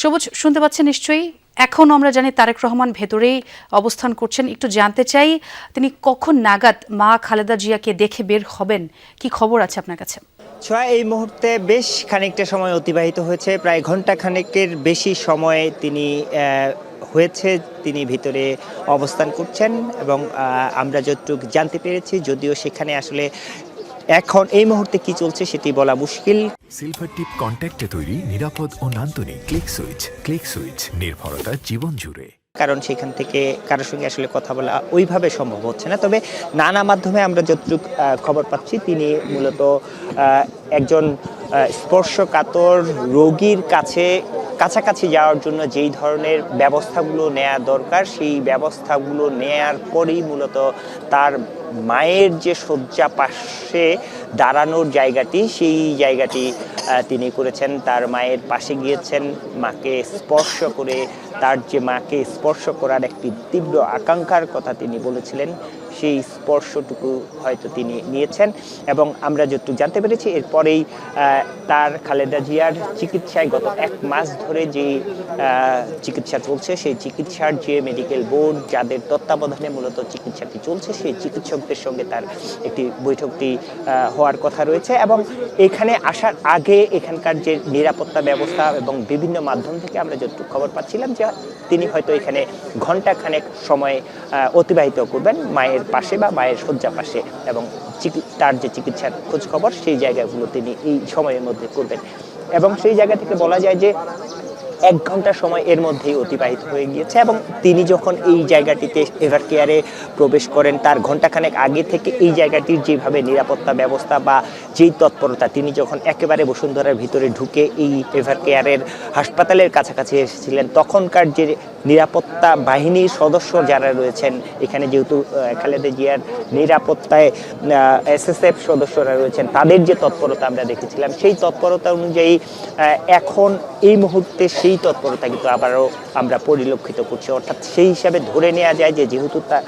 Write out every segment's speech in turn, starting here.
সবুজ, শুনতে পাচ্ছেন নিশ্চয়ই। এখন আমরা জানি তারেক রহমান ভেতরেই অবস্থান করছেন। একটু জানতে চাই, তিনি কখন নাগাদ মা খালেদা জিয়াকে দেখে বের হবেন? কি খবর আছে আপনার কাছে? ছোঁয়া, এই মুহূর্তে বেশ খানিকটা সময় অতিবাহিত হয়েছে। প্রায় ঘণ্টা খানেকের বেশি সময় তিনি হয়েছে, তিনি ভিতরে অবস্থান করছেন এবং আমরা যতটুকু জানতে পেরেছি, যদিও সেখানে আসলে এখন এই মুহূর্তে কি চলছে সেটি বলা মুশকিল। সিলভার টিপ কন্ট্যাক্টে তৈরি নিরাপদ ও নান্দনিক ক্লিক সুইচ ক্লিক সুইচ নির্ভরতা জীবন জুড়ে। কারণ সেখান থেকে কারোর সঙ্গে আসলে কথা বলা ওইভাবে সম্ভব হচ্ছে না। তবে নানা মাধ্যমে আমরা যতটুকু খবর পাচ্ছি তিনি মূলত একজন স্পর্শকাতর রোগীর কাছে কাছাকাছি যাওয়ার জন্য যেই ধরনের ব্যবস্থাগুলো নেওয়া দরকার, সেই ব্যবস্থাগুলো নেয়ার পরেই মূলত তার মায়ের যে শয্যা পাশে দাঁড়ানোর জায়গাটি, সেই জায়গাটি তিনি করেছেন। তার মায়ের পাশে গিয়েছেন, মাকে স্পর্শ করে, তার যে মাকে স্পর্শ করার একটি তীব্র আকাঙ্ক্ষার কথা তিনি বলেছিলেন। সেই স্পর্শটুকু হয়তো তিনি নিয়েছেন। এবং আমরা যতটুকু জানতে পেরেছি, এরপরেই তার খালেদা জিয়ার চিকিৎসায় গত এক মাস ধরে যে চিকিৎসা চলছে, সেই চিকিৎসার যে মেডিকেল বোর্ড যাদের তত্ত্বাবধানে মূলত চিকিৎসাটি চলছে, সেই চিকিৎসকদের সঙ্গে তার একটি বৈঠকটি হওয়ার কথা রয়েছে। এবং এখানে আসার আগে এখানকার যে নিরাপত্তা ব্যবস্থা এবং বিভিন্ন মাধ্যম থেকে আমরা যতটুকু খবর পাচ্ছিলাম যে তিনি হয়তো এখানে ঘন্টাখানেক সময় অতিবাহিত করবেন মায়ের পাশে বা মায়ের শয্যা পাশে এবং তার যে চিকিৎসার খোঁজ খবর সেই জায়গাগুলো তিনি এই সময়ের মধ্যে করবেন। এবং সেই জায়গা থেকে বলা যায় যে, এক ঘণ্টা সময় এর মধ্যেই অতিবাহিত হয়ে গিয়েছে এবং তিনি যখন এই জায়গাটিতে এভার কেয়ারে প্রবেশ করেন, তার ঘন্টাখানেক আগে থেকে এই জায়গাটির যেভাবে নিরাপত্তা ব্যবস্থা বা যেই তৎপরতা, তিনি যখন একেবারে বসুন্ধরার ভিতরে ঢুকে এই এভার কেয়ারের হাসপাতালের কাছাকাছি এসেছিলেন, তখনকার যে নিরাপত্তা বাহিনীর সদস্য যারা রয়েছেন, এখানে যেহেতু খালেদা জিয়ার নিরাপত্তায় এসএসএফ সদস্যরা রয়েছেন, তাদের যে তৎপরতা আমরা দেখেছিলাম, সেই তৎপরতা অনুযায়ী এখন এই মুহূর্তে সেই তৎপরতা কিন্তু আবারও আমরা পরিলক্ষিত করছি। অর্থাৎ সেই হিসাবে ধরে নেওয়া যায় যে যেহেতু তা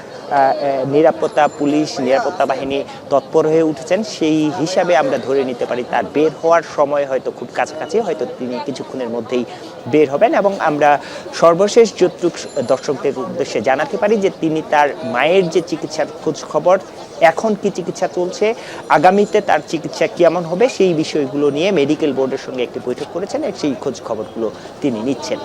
নিরাপত্তা, পুলিশ, নিরাপত্তা বাহিনী তৎপর হয়ে উঠেছেন, সেই হিসাবে আমরা ধরে নিতে পারি তার বের হওয়ার সময় হয়তো খুব কাছাকাছি, হয়তো তিনি কিছুক্ষণের মধ্যেই বের হবেন এবং আমরা সর্বশেষ যতটুক দর্শকদের উদ্দেশ্যে জানাতে পারি যে তিনি তার মায়ের যে চিকিৎসার খোঁজ খবর এখন কি চিকিৎসা চলছে, আগামীতে তার চিকিৎসা কেমন হবে, সেই বিষয়গুলো নিয়ে মেডিকেল বোর্ডের সঙ্গে একটি বৈঠক করেছেন, সেই খোঁজ খবরগুলো তিনি নিচ্ছেন।